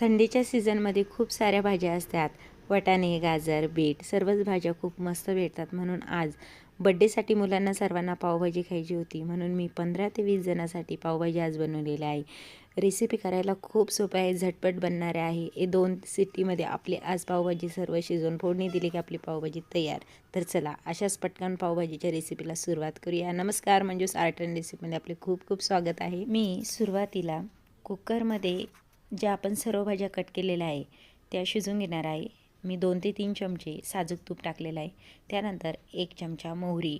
थंडीच्या सीझनमध्ये खूप साऱ्या भाज्या असतात. वटाणे गाजर बीट सर्वच भाज्या खूप मस्त भेटतात. म्हणून आज बड्डेसाठी मुलांना सर्वांना पावभाजी खायची होती. म्हणून मी पंधरा ते वीस जणांसाठी पावभाजी आज बनवलेली आहे. रेसिपी करायला खूप सोपं आहे झटपट बनणारे आहे. हे दोन सिटीमध्ये आपली आज पावभाजी सर्व शिजवून फोडणी दिली की आपली पावभाजी तयार. तर चला अशाच पटकन पावभाजीच्या रेसिपीला सुरुवात करूया. नमस्कार म्हणजे आर्ट अँड रेसिपीमध्ये आपले खूप खूप स्वागत आहे. मी सुरुवातीला कुकरमध्ये ज्या आपण सर्व भाज्या कट केलेल्या आहे त्या शिजून घेणार आहे. मी दोन ते तीन चमचे साजूक तूप टाकलेलं आहे. त्यानंतर एक चमचा मोहरी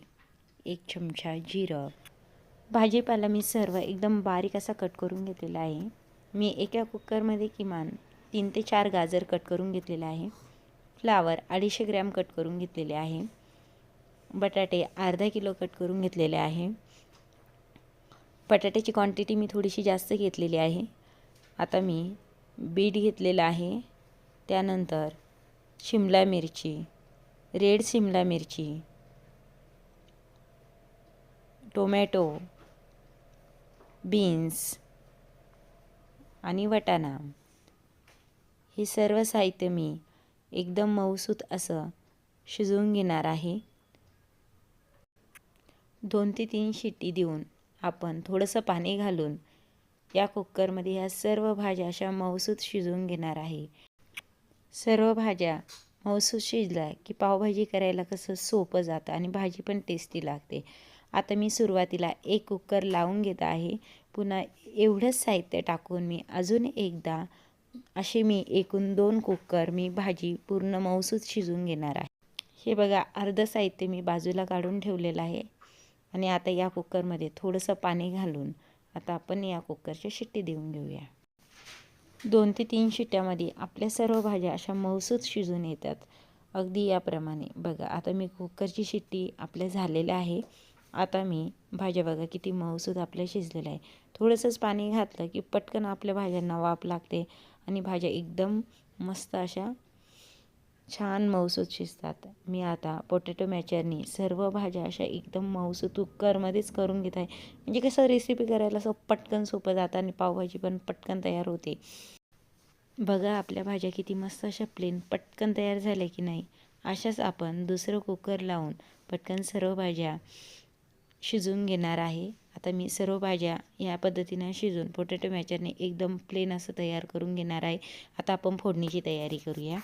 एक चमचा जिरं. भाजीपाला मी सर्व एकदम बारीक असा कट करून घेतलेला आहे. मी एका कुकरमध्ये किमान तीन ते चार गाजर कट करून घेतलेलं आहे. फ्लावर अडीचशे ग्रॅम कट करून घेतलेले आहे. बटाटे अर्धा किलो कट करून घेतलेले आहे. बटाट्याची क्वांटिटी मी थोडीशी जास्त घेतलेली आहे. आता मी बीट घेतलेलं आहे. त्यानंतर शिमला मिरची रेड शिमला मिरची टोमॅटो बीन्स आणि वटाणा. हे सर्व साहित्य मी एकदम मऊसूत असं शिजवून घेणार आहे. दोन ते तीन शिट्टी देऊन आपण थोडंसं पाणी घालून या कुकरमध्ये ह्या सर्व भाज्या अशा मऊसूत शिजवून घेणार आहे. सर्व भाज्या मऊसूत शिजल्या की पावभाजी करायला कसं सोपं जातं आणि भाजी पण टेस्टी लागते. आता मी सुरुवातीला एक कुकर लावून घेत आहे. पुन्हा एवढंच साहित्य टाकून मी अजून एकदा असे मी एकूण दोन कुकर मी भाजी पूर्ण मऊसूत शिजून घेणार आहे. हे बघा अर्धं साहित्य मी बाजूला काढून ठेवलेलं आहे. आणि आता या कुकरमध्ये थोडंसं पाणी घालून आता आपण या कुकरच्या शिट्टी देऊन घेऊया. दोन ते तीन शिट्ट्यामध्ये आपल्या सर्व भाज्या अशा मऊसूत शिजून येतात. अगदी याप्रमाणे. बघा आता मी कुकरची शिट्टी आपल्या झालेल्या आहे. आता मी भाज्या बघा किती मऊसूत आपल्या शिजलेल्या आहे. थोडंसंच पाणी घातलं की पटकन आपल्या भाज्यांना वाफ लागते आणि भाज्या एकदम मस्त अशा छान मऊसूत शिजतात. मी आता पोटॅटो मॅचरनी सर्व भाज्या अशा एकदम मऊसूत कुकरमध्येच करून घेत आहे. म्हणजे कसं रेसिपी करायला असं पटकन सोपं जातं आणि पावभाजी पण पटकन तयार होते. बघा आपल्या भाज्या किती मस्त अशा प्लेन पटकन तयार झाल्या की नाही. अशाच आपण दुसरं कुकर लावून पटकन सर्व भाज्या शिजून घेणार आहे. आता मी सर्व भाज्या या पद्धतीनं शिजून पोटॅटो मॅचरने एकदम प्लेन असं तयार करून घेणार आहे. आता आपण फोडणीची तयारी करूया.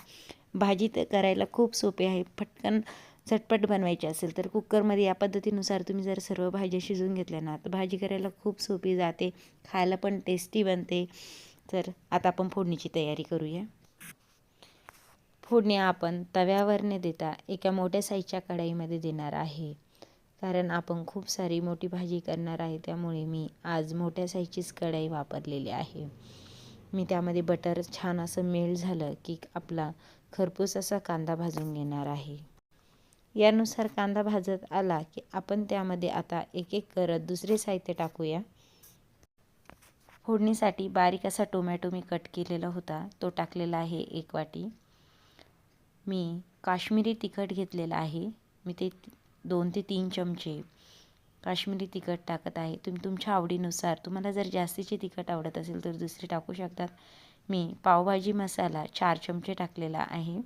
भाजी तर करायला खूप सोपी आहे. पटकन झटपट बनवायची असेल तर कुकरमध्ये या पद्धतीनुसार तुम्ही जर सर्व भाज्या शिजवून घेतल्या ना तर भाजी करायला खूप सोपी जाते. खायला पण टेस्टी बनते. तर आता आपण फोडणीची तयारी करूया. फोडणी आपण तव्यावर न देता एका मोठ्या साईजच्या कढाईमध्ये देणार आहे. कारण आपण खूप सारी मोठी भाजी करणार आहे त्यामुळे मी आज मोठ्या साईजचीच कढाई वापरलेली आहे. मी त्यामध्ये बटर छान असं मेल्ट झालं की आपला खरपूस असा कांदा भाजून घेणार आहे. यानुसार कांदा भाजत आला की आपण त्यामध्ये आता एक एक करत दुसरे साहित्य टाकूया. फोडणीसाठी बारीक असा टोमॅटो मी कट केलेला होता. तो टाकलेला आहे एक वाटी. मी काश्मीरी तिखट घेतलेला आहे. मी ते दोन ते तीन चमचे काश्मीरी तिखट टाकत आहे. तुम्ही तुमच्या आवडीनुसार तुम्हाला जर जास्तीचे तिखट आवडत असेल तर दुसरे टाकू शकतात. मी पावभाजी मसाला चार चमचे टाकलेला आहे.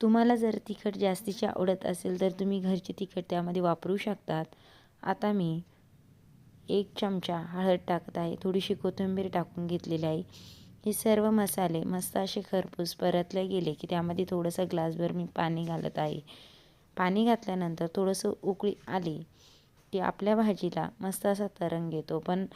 तुम्हाला जर तिखट जास्तीचे आवडत असेल तर तुम्ही घरचे तिखट त्यामध्ये वापरू शकतात. आता मी एक चमचा हळद टाकत आहे. थोडीशी कोथिंबीर टाकून घेतलेली आहे. हे सर्व मसाले मस्त असे खरपूस परतले गेले की त्यामध्ये थोडंसं ग्लासभर मी पाणी घालत आहे. पाणी घातल्यानंतर थोडंसं उकळी आली की आपल्या भाजीला मस्त असा तरंग येतो. पण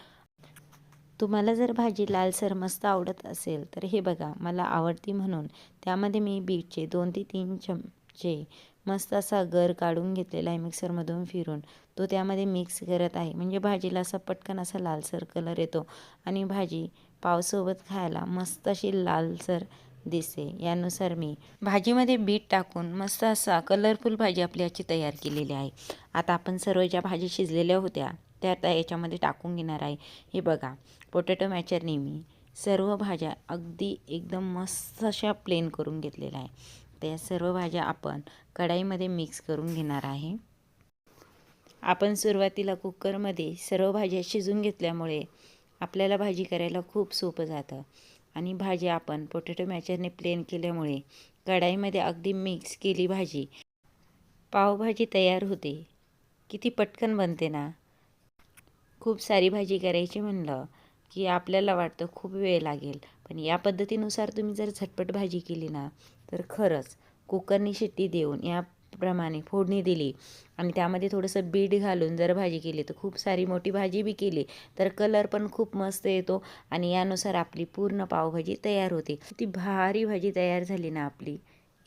तुम्हाला जर भाजी लालसर मस्त आवडत असेल तर हे बघा मला आवडती म्हणून त्यामध्ये मी बीटचे दोन ते तीन चमचे मस्त असा गर काढून घेतलेला आहे मिक्सरमधून फिरून. तो त्यामध्ये मिक्स करत आहे. म्हणजे भाजीला असा पटकन असा लालसर कलर येतो आणि भाजी पावसोबत खायला मस्त अशी लालसर दिसे यानुसार मी भाजीमध्ये बीट टाकून मस्त असा कलरफुल भाजी आपली याची तयार केलेली आहे. आता आपण सर्व ज्या भाजी शिजलेल्या होत्या त्या आता याच्यामध्ये टाकून घेणार आहे. हे बघा पोटॅटो मॅचरने मी सर्व भाज्या अगदी एकदम मस्त अशा प्लेन करून घेतलेल्या आहे. त्या सर्व भाज्या आपण कढाईमध्ये मिक्स करून घेणार आहे. आपण सुरुवातीला कुकरमध्ये सर्व भाज्या शिजून घेतल्यामुळे आपल्याला भाजी करायला खूप सोपं जातं. आणि भाजी आपण पोटॅटो मॅचरने प्लेन केल्यामुळे कढाईमध्ये अगदी मिक्स केली भाजी. पावभाजी तयार होते. किती पटकन बनते ना. खूप सारी भाजी करायची म्हणलं की आपल्याला वाटतं खूप वेळ लागेल. पण या पद्धतीनुसार तुम्ही जर झटपट भाजी केली ना तर खरंच कुकरनी शिट्टी देऊन या त्याचप्रमाणे फोडणी दिली आणि त्यामध्ये थोडंसं बीट घालून जर भाजी केली तर खूप सारी मोठी भाजी बी केली तर कलर पण खूप मस्त येतो आणि यानुसार आपली पूर्ण पावभाजी तयार होते. ती भारी भाजी तयार झाली ना आपली.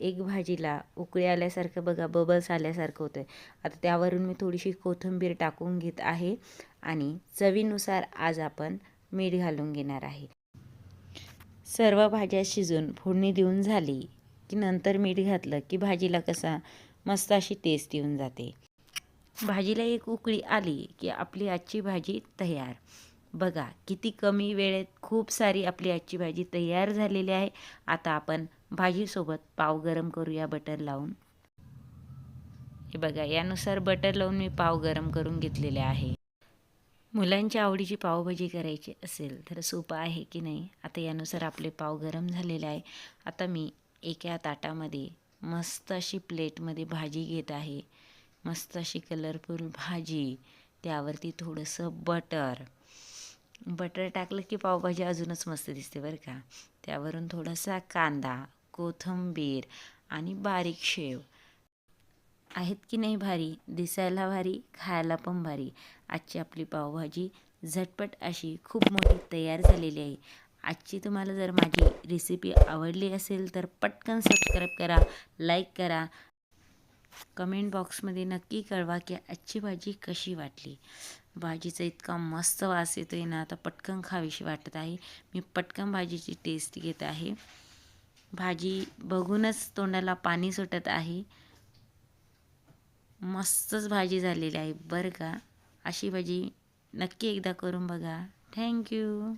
एक भाजीला उकळी आल्यासारखं बघा बबल्स आल्यासारखं होतं आता त्यावरून मी थोडीशी कोथिंबीर टाकून घेत आहे आणि चवीनुसार आज आपण मीठ घालून घेणार आहे. सर्व भाज्या शिजून फोडणी देऊन झाली की नंतर मीठ घातलं की भाजीला कसा मस्त अशी टेस्ट येऊन जाते. भाजीला एक उकळी आली की आपली आजची भाजी तयार. बघा किती कमी वेळेत खूप सारी आपली आजची भाजी तयार झालेली आहे. आता आपण भाजीसोबत पाव गरम करूया बटर लावून. हे बघा यानुसार बटर लावून मी पाव गरम करून घेतलेले आहे. मुलांच्या आवडीची पावभाजी करायची असेल तर सोपं आहे की नाही? आता यानुसार आपले पाव गरम झालेले आहे. आता मी एका ताटामध्ये मस्त अशी प्लेटमध्ये भाजी घेत आहे. मस्त अशी कलरफुल भाजी. त्यावरती थोडंसं बटर बटर टाकलं की पावभाजी अजूनच मस्त दिसते बरं का. त्यावरून थोडासा कांदा कोथिंबीर आणि बारीक शेव. आहेत की नाही भारी? दिसायला भारी खायला पण भारी. आजची आपली पावभाजी झटपट अशी खूप मोठी तयार झालेली आहे. आजची तुम्हाला जर माझी रेसिपी आवडली असेल तर पटकन सबस्क्राईब करा लाईक करा. कमेंट बॉक्समध्ये नक्की कळवा की आजची भाजी कशी वाटली. भाजीचा इतका मस्त वास येतो आहे ना आता पटकन खावीशी वाटत आहे. मी पटकन भाजीची टेस्ट घेत आहे. भाजी बघूनच तोंडाला पाणी सुटत आहे. मस्तच भाजी झालेली आहे बरं का. अशी भाजी नक्की एकदा करून बघा. थँक्यू